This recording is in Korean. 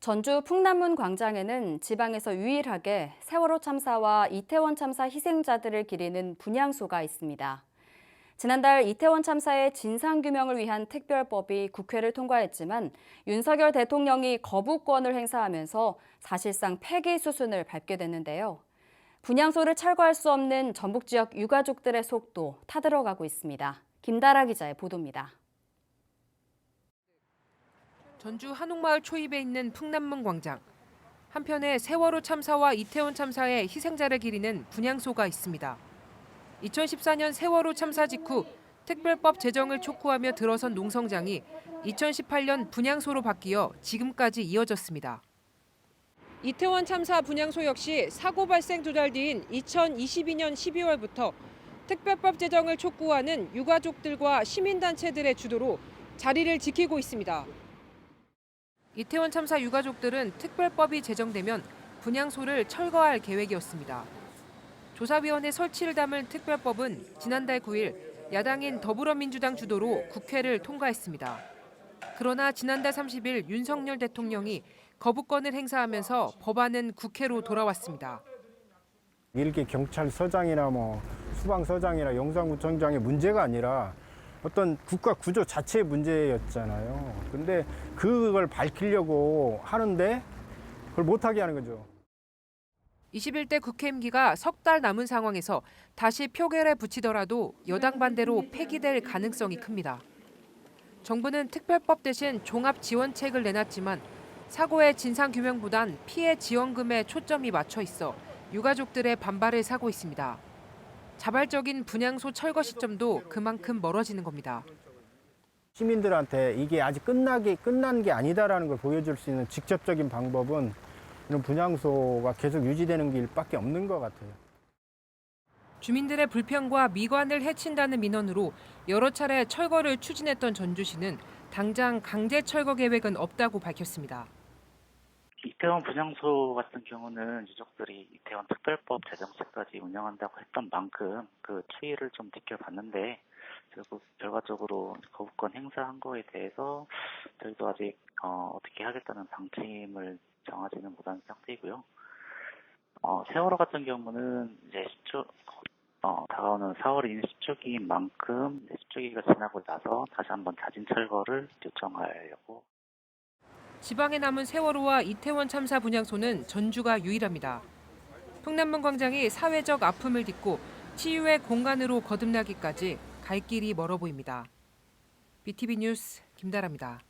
전주 풍남문 광장에는 지방에서 유일하게 세월호 참사와 이태원 참사 희생자들을 기리는 분향소가 있습니다. 지난달 이태원 참사의 진상규명을 위한 특별법이 국회를 통과했지만 윤석열 대통령이 거부권을 행사하면서 사실상 폐기 수순을 밟게 됐는데요. 분향소를 철거할 수 없는 전북 지역 유가족들의 속도 타들어가고 있습니다. 김다라 기자의 보도입니다. 전주 한옥마을 초입에 있는 풍남문 광장. 한편에 세월호 참사와 이태원 참사의 희생자를 기리는 분향소가 있습니다. 2014년 세월호 참사 직후 특별법 제정을 촉구하며 들어선 농성장이 2018년 분향소로 바뀌어 지금까지 이어졌습니다. 이태원 참사 분향소 역시 사고 발생 두 달 뒤인 2022년 12월부터 특별법 제정을 촉구하는 유가족들과 시민단체들의 주도로 자리를 지키고 있습니다. 이태원 참사 유가족들은 특별법이 제정되면 분향소를 철거할 계획이었습니다. 조사위원회 설치를 담은 특별법은 지난달 9일 야당인 더불어민주당 주도로 국회를 통과했습니다. 그러나 지난달 30일 윤석열 대통령이 거부권을 행사하면서 법안은 국회로 돌아왔습니다. 이렇게 경찰서장이나 뭐 수방서장이나 용산구청장의 문제가 아니라 어떤 국가 구조 자체의 문제였잖아요. 근데 그걸 밝히려고 하는데 그걸 못하게 하는 거죠. 21대 국회 임기가 석 달 남은 상황에서 다시 표결에 붙이더라도 여당 반대로 폐기될 가능성이 큽니다. 정부는 특별법 대신 종합 지원책을 내놨지만 사고의 진상 규명보단 피해 지원금에 초점이 맞춰 있어 유가족들의 반발을 사고 있습니다. 자발적인 분향소 철거 시점도 그만큼 멀어지는 겁니다. 시민들한테 이게 아직 끝나기 끝난 게 아니다라는 걸 보여줄 수 있는 직접적인 방법은 이런 분향소가 계속 유지되는 길밖에 없는 것 같아요. 주민들의 불평과 미관을 해친다는 민원으로 여러 차례 철거를 추진했던 전주시는 당장 강제 철거 계획은 없다고 밝혔습니다. 이태원 분향소 같은 경우는 유족들이 이태원 특별법 제정시까지 운영한다고 했던 만큼 그 추이를 좀 지켜봤는데 결국 결과적으로 거부권 행사한 거에 대해서 저희도 아직 어, 어떻게 하겠다는 방침을 정하지는 못한 상태이고요. 어, 세월호 같은 경우는 이제 10초 어, 다가오는 4월이 10초기인 만큼 10초기가 지나고 나서 다시 한번 자진 철거를 요청하려고 지방에 남은 세월호와 이태원 참사 분향소는 전주가 유일합니다. 풍남문 광장이 사회적 아픔을 딛고 치유의 공간으로 거듭나기까지 갈 길이 멀어 보입니다. BTV 뉴스 김다라입니다.